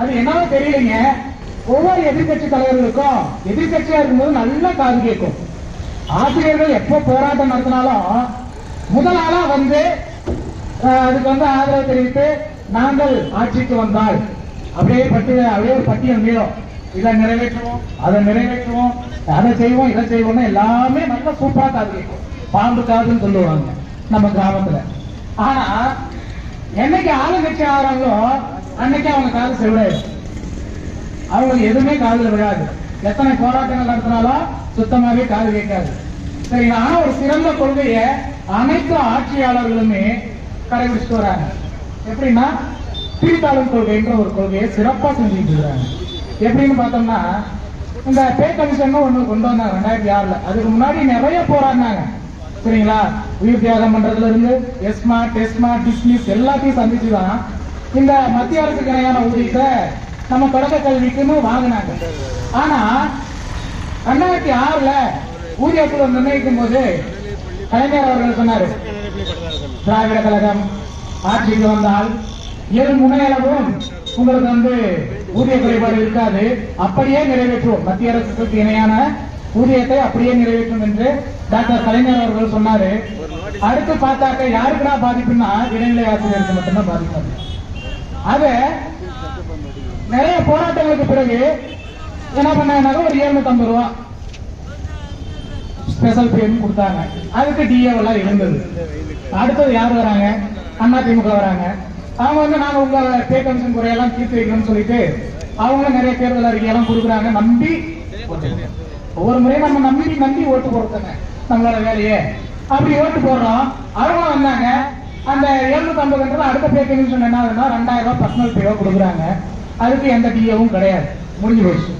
அது என்னவோ தெரியலைங்க. ஒவ்வொரு எதிர்க்கட்சி தலைவர்களுக்கும் எதிர்கட்சியா இருக்கும்போது நல்லா காது கேட்கும். ஆசிரியர்கள் எப்போ போராட்டம் நடத்தினாலும் முதல் ஆளா வந்து அதுக்கு வந்து ஆதரவு தெரிவித்து நாங்கள் ஆட்சிக்கு வந்தால் அப்படியே பட்டி அப்படியே ஒரு பட்டியல் மீளும் இதை நிறைவேற்றுவோம் அதை நிறைவேற்றுவோம் அதை செய்வோம் இதை செய்வோம்னா எல்லாமே நல்லா சூப்பரா காது கேட்கும். பாம்பு காதுன்னு சொல்லுவாங்க நம்ம கிராமத்துல. ஆனா என்னைக்கு ஆளுங்கட்சி ஆகிறாங்களோ அன்னைக்கு அவங்க காது செவிடாது அவங்களுக்கு எதுவுமே காதில் விழாது. எத்தனை போராட்டங்கள் நடத்தினாலும் சுத்தமாவே காது கேட்காது. சரிங்களா? ஆனா ஒரு சிறந்த கொள்கையை அனைத்து ஆட்சியாளர்களுமே கடைபிடிச்சிட்டு வராங்க. எப்படின்னா பிரித்தாளும் கொள்கைன்ற ஒரு கொள்கையை சிறப்பா செஞ்சுட்டு இருக்காங்க. எப்படின்னு பார்த்தோம்னா இந்த பே கமிஷன் ஒண்ணு கொண்டு வந்தாங்க ரெண்டாயிரத்தி ஆறுல. அதுக்கு முன்னாடி நிறைய போராடினாங்க. சரிங்களா? உயிர் தியாகம் பண்றதுல இருந்து எஸ்மா டெஸ்மா டிஸ்மிஸ் எல்லாத்தையும் சந்திச்சுதான் இந்த மத்திய அரசுக்கு இணையான ஊதியத்தை நம்ம தொடக்க கல்விக்குன்னு வாங்கினாங்க. ஆனா ரெண்டாயிரத்தி ஆறுல ஊதியக்குழு நிர்ணயிக்கும் போது கலைஞர் அவர்கள் சொன்னாரு திராவிட கழகம் ஆட்சிக்கு வந்தால் இரு முனையளவும் உங்களுக்கு வந்து ஊதிய குறைபாடு இருக்காது. அப்படியே நிறைவேற்றுவோம். மத்திய அரசுக்கு இணையான ஊதியத்தை அப்படியே நிறைவேற்றும் என்று டாக்டர் கலைஞர் அவர்கள் சொன்னாரு. அடுத்து பார்த்தாக்க யாருக்குடா பாதிப்புன்னா இடைநிலை ஆசிரியருக்கு மட்டும்தான் பாதிப்பாங்க அது நிறைய போராட்டங்களுக்கு பிறகு என்ன பண்ணாங்க ஒரு 750 ரூபா ஸ்பெஷல் பேமெண்ட் கொடுத்தாங்க. அதுக்கு டிஏ எல்லாம் இருந்தது. அடுத்தது யார் வராங்க? அண்ணா திமுக வராங்க. அவங்க வந்து நாங்க உங்க பே கமிஷன் குறையெல்லாம் தீர்த்து வைக்கணும்னு சொல்லிட்டு அவங்க நிறைய தேர்தல் அறிக்கையெல்லாம் கொடுக்குறாங்க. நம்பி ஒவ்வொரு முறையும் நம்ம நம்பி நம்பி ஓட்டு போடுறதுங்க நம்மளோட வேலையே. அப்படி ஓட்டு போடுறோம். அவங்க வந்தாங்க. அந்த 750 அடுத்த பேக்கேஜ் கமிஷன் என்ன ஆகுதுன்னா ரெண்டாயிரம் ரூபாய் பர்சனல் பேவா கொடுக்குறாங்க. அதுக்கு எந்த டிஏவும் கிடையாது. முடிஞ்சு போச்சு.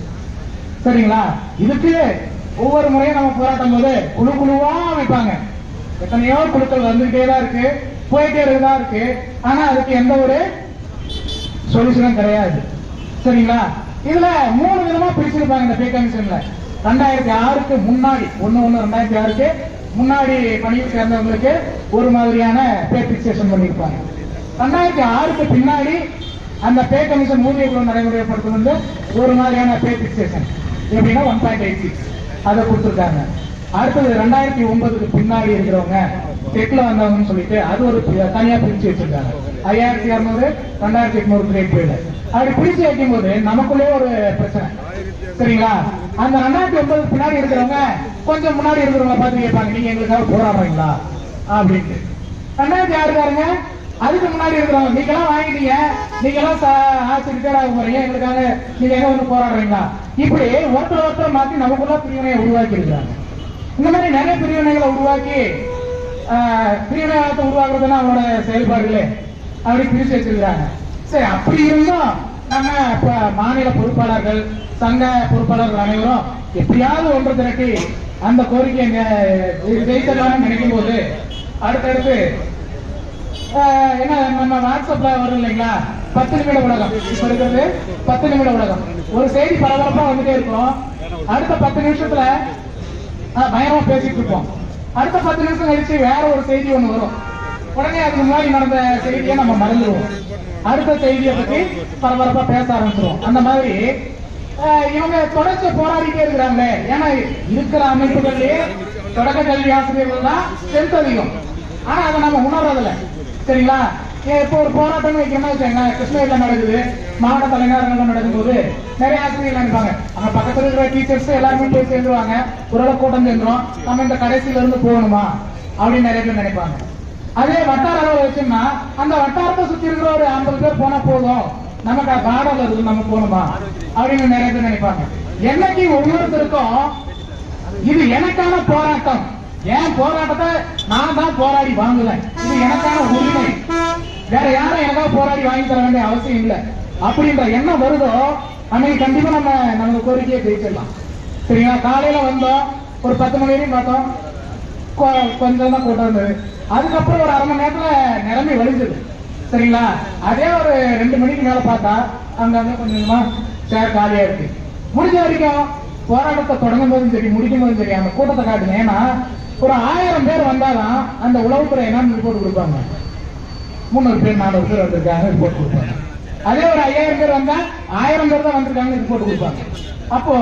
சரிங்களா? இதுக்கு ஒவ்வொரு முறையும் நம்ம போராட்டம் போது குழு குழுவா அமைப்பாங்க. எத்தனையோ குழுக்கள் வந்துகிட்டே தான் இருக்கு. போயிட்டே இருக்குதான் இருக்கு. ஆனா அதுக்கு எந்த ஒரு சொல்யூஷனும் கிடையாது. சரிங்களா? இதுல மூணு விதமா பிரிச்சிருப்பாங்க இந்த பே கமிஷன்ல ரெண்டாயிரத்தி ஆறுக்கு முன்னாடி ஒண்ணு ஒண்ணு ரெண்டாயிரத்தி ஆறுக்கு முன்னாடி பணியில் சேர்ந்தவங்களுக்கு ஒரு மாதிரியான பே பிக்சேஷன் பண்ணியிருப்பாங்க. ரெண்டாயிரத்தி ஆறுக்கு பின்னாடி அந்த பே கமிஷன் ஊதிய குழு நடைமுறைப்படுத்தும் வந்து ஒரு மாதிரியான பே பிக்சேஷன் எப்படின்னா ஒன் பாயிண்ட் எயிட் சிக்ஸ் அதை கொடுத்துருக்காங்க. அடுத்தது ரெண்டாயிரத்தி ஒன்பதுக்கு பின்னாடி இருக்கிறவங்க செக்ல வந்தவங்கன்னு சொல்லிட்டு அது ஒரு தனியா பிரிச்சு வச்சிருக்காங்க. ஐயாயிரத்தி இரநூறு ரெண்டாயிரத்தி எட்நூறு கிரேட் வீடு அப்படி பிடிச்சு வைக்கும் போது நமக்குள்ளே ஒரு பிரச்சனை. சரிங்களா? அந்த ரெண்டாயிரத்தி ஒன்பது பின்னாடி இருக்கிறவங்க கொஞ்சம் முன்னாடி இருக்கிறவங்க பார்த்து கேட்பாங்க நீங்க எங்களுக்காக போராடுறீங்களா? அப்படின்ட்டு. ரெண்டாயிரத்தி ஆறுக்காரங்க அதுக்கு முன்னாடி இருக்கிறவங்க நீங்க எல்லாம் வாங்கிட்டீங்க. நீங்க எல்லாம் ச- ரிட்டையர் ஆக போறீங்க. எங்களுக்காக நீங்க எங்க வந்து போராடுறீங்களா? இப்படி ஒருத்தர் ஒருத்தர் மாத்தி நமக்குள்ள பிரிவினையை உருவாக்கி இருக்கிறாங்க இந்த மாதிரி நிறைய பிரிவினைகளை உருவாக்கி ஆஹ், உருவாக்குறதுன்னா அவங்களோட செயல்பாடுகளே அப்படி பிரித்து வச்சிருக்கிறாங்க. சரி அப்படி இருந்தும் நம்ம இப்ப மாநில பொறுப்பாளர்கள் சங்க பொறுப்பாளர்கள் அனைவரும் எப்படியாவது ஒன்று திரட்டி அந்த கோரிக்கையை ஜெயித்தலாம்னு நினைக்கும் போது அடுத்தடுத்து ஆஹ் என்ன நம்ம வாட்ஸ்அப்ல வரும் இல்லைங்களா? பத்து நிமிட உலகம். இப்ப இருக்கிறது பத்து நிமிட உலகம். ஒரு செய்தி பரபரப்பா வந்துட்டே இருக்கும். அடுத்த பத்து நிமிஷத்துல ஆஹ் பேசிட்டு இருப்போம். அடுத்த பத்து நிமிஷம் கழிச்சு வேற ஒரு செய்தி ஒண்ணு வரும். உடனே அதுக்கு முன்னாடி நடந்த செய்தியை நம்ம மறந்துடுவோம். அடுத்த செய்தியை பத்தி பரபரப்பா பேச ஆரம்பிச்சிருவோம். அந்த மாதிரி இவங்க தொடர்ச்சி போராடிட்டே இருக்கிறாங்க ஏன்னா இருக்கிற அமைப்புகள்லயே தொடக்க கல்வி ஆசிரியர்கள் தான் ஸ்ட்ரென்த் அதிகம். ஆனா அதை நம்ம உணர்றதில்ல. சரிங்களா? ஏன் இப்போ ஒரு போராட்டம் வைக்கணும்னா வச்சுக்கோங்க கிருஷ்ணகிரியில நடக்குது மாவட்ட தலைநகரங்கள்ல நடக்கும்போது நிறைய ஆசிரியர்கள் நினைப்பாங்க அங்க பக்கத்துல இருக்கிற டீச்சர்ஸ் எல்லாருமே போய் சேர்ந்துருவாங்க. ஓரளவு கூட்டம் சேர்ந்துரும். நம்ம இந்த கடைசியில இருந்து போகணுமா? அப்படின்னு நிறைய பேர் நினைப்பாங்க. அதே வட்டார அளவு வச்சோம்னா அந்த வட்டாரத்தை சுத்தி இருக்கிற ஒரு ஐம்பது பேர் போனா போதும். நமக்கு பாடல் இருக்கு நம்ம போகணுமா? அப்படின்னு நிறைய பேர் நினைப்பாங்க. என்னைக்கு ஒவ்வொருத்தருக்கும் இது எனக்கான போராட்டம். என் போராட்டத்தை நான் தான் போராடி வாங்குவேன். இது எனக்கான உரிமை. வேற யாரும் எனக்காக போராடி வாங்கி தர வேண்டிய அவசியம் இல்லை. அப்படின்ற என்ன வருதோ அன்னைக்கு கண்டிப்பா நம்ம நமக்கு கோரிக்கையை ஜெயிச்சிடலாம் சரிங்களா? காலையில வந்தோம். ஒரு பத்து மணி வரையும் பார்த்தோம். கொ- கொஞ்சம் தான் கூட்டம் இருந்தது. அதுக்கப்புறம் ஒரு அரை மணி நேரத்துல நிரம்பி வலிஞ்சது சரிங்களா? அதே ஒரு ரெண்டு மணிக்கு மேல பார்த்தா அங்க அங்க கொஞ்சம் கொஞ்சமா சேர் காலியா இருக்கு. முடிஞ்ச வரைக்கும் போராட்டத்தை தொடங்கும் போதும் சரி முடிக்கும் போதும் சரி அந்த கூட்டத்தை காட்டுங்க. ஏன்னா ஒரு ஆயிரம் பேர் வந்தாதான் அந்த உளவுத்துறை என்னன்னு ரிப்போர்ட் கொடுப்பாங்க? முன்னூறு பேர் நானூறு பேர் வந்திருக்காங்க ரிப்போர்ட் கொடுப்பாங்க. அதே ஒரு ஐயாயிரம் பேர் வந்தா ஆயிரம் பேர் தான் வந்திருக்காங்க ரிப்போர்ட் கொடுப்பாங்க. அப்போ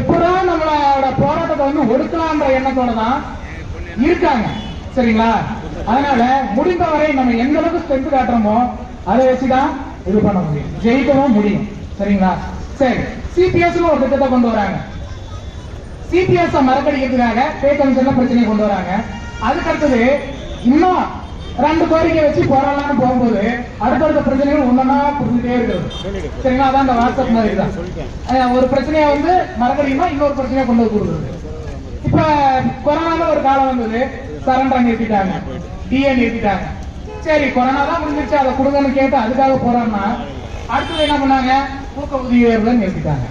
எப்படா நம்மளோட போராட்டத்தை வந்து ஒடுக்கலாம்ன்ற எண்ணத்தோட தான் இருக்காங்க. சரிங்களா? அதனால முடிந்தவரை நம்ம எந்த அளவுக்கு ஸ்ட்ரென்த் காட்டுறோமோ அதை வச்சுதான் இது பண்ண முடியும். ஜெயிக்கவும் முடியும். சரிங்களா? சரி. சிபிஎஸ் ஒரு திட்டத்தை கொண்டு வராங்க. சிபிஎஸ் மறக்கடிக்கிறதுக்காக பே கமிஷன்ல பிரச்சனையை கொண்டு வராங்க. அதுக்கு அடுத்தது இன்னும் ரெண்டு கோரிக்கை வச்சு போராடலாம்னு போகும்போது அடுத்தடுத்த பிரச்சனைகள் ஒன்னா புரிஞ்சுட்டே இருக்குது சரிங்களா? அதான் அந்த வாட்ஸ்அப் மாதிரி தான். ஒரு பிரச்சனையை வந்து மறக்கடிக்கணும் இன்னொரு பிரச்சனையை கொண்டு வந்து கொடுக்குறது. இப்ப கொரோனால ஒரு காலம் வந்தது. சரண்டரை நிறுத்திட்டாங்க டிஏ நிறுத்திட்டாங்க சரி கொரோனா தான் முடிஞ்சிருச்சு. அதை கொடுங்கன்னு கேட்டு அதுக்காக போறோம்னா அடுத்தது என்ன பண்ணாங்க? ஊக்க ஊதியர்களை நிறுத்திட்டாங்க.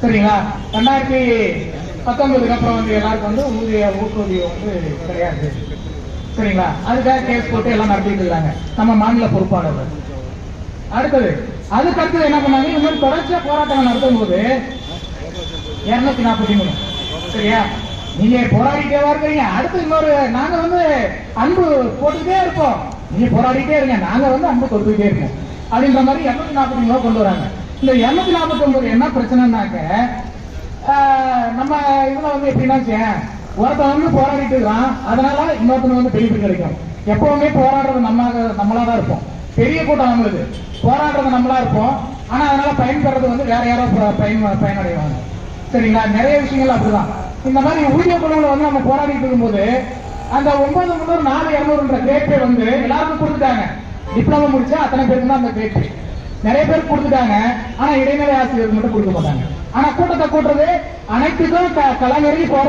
சரிங்களா? ரெண்டாயிரத்தி பத்தொன்பதுக்கு அப்புறம் வந்து எல்லாருக்கும் வந்து ஊதிய ஊக்குவியம் வந்து கிடையாது. சரிங்களா? அதுக்காக கேஸ் போட்டு எல்லாம் நடத்திட்டு இருக்காங்க. நம்ம மாநில பொறுப்பாளர் அடுத்தது அதுக்கு அடுத்தது என்ன பண்ணாங்க? இந்த மாதிரி தொடர்ச்சியா போராட்டங்கள் நடத்தும் போது இருநூத்தி நாற்பத்தி மூணு. சரியா? நீங்க போராடிட்டே இருக்கிறீங்க அடுத்து இன்னொரு நாங்க வந்து அன்பு போட்டுக்கிட்டே இருப்போம். நீங்க போராடிட்டே இருங்க. நாங்க வந்து அன்பு கொடுத்துக்கிட்டே இருக்கோம் அப்படின்ற மாதிரி இருநூத்தி நாற்பத்தி மூணு கொண்டு வராங்க. இந்த இருநூத்தி நாற்பத்தி ஒன்பது என்ன பிரச்சனைனாக்க நம்ம இதுல வந்து எப்படின்னா ஒருத்தன் வந்து போராடிட்டு இருக்கான். அதனால இன்னொருத்தன் வந்து பெனிஃபிட் கிடைக்கும். எப்பவுமே போராடுறது நம்ம நம்மளா தான் இருப்போம். பெரிய கூட்டம் அவங்களுக்கு. போராடுறது நம்மளா இருப்போம். ஆனா அதனால பயன்பெறது வந்து வேற யாரோ பயன் பயனடைவாங்க. சரிங்களா? நிறைய விஷயங்கள் அப்படிதான். இந்த மாதிரி ஊதிய குழுவில் வந்து நம்ம போராடிட்டு இருக்கும்போது அந்த ஒன்பது முந்நூறு நாலு இரநூறுன்ற கிரேட் வந்து எல்லாருக்கும் கொடுத்துட்டாங்க. டிப்ளமோ முடிச்சா அத்தனை பேருக்கு தான் அந்த கிரேட் நிறைய பேர் கொடுத்துட்டாங்க. ஆனா இடைநிலை ஆசிரியர் மட்டும் கொடுக்க மாட்டாங்க. ஆனா கூட்டத்தை கூட்டுறது அனைத்துக்கும் க- கலைஞரையும் போராட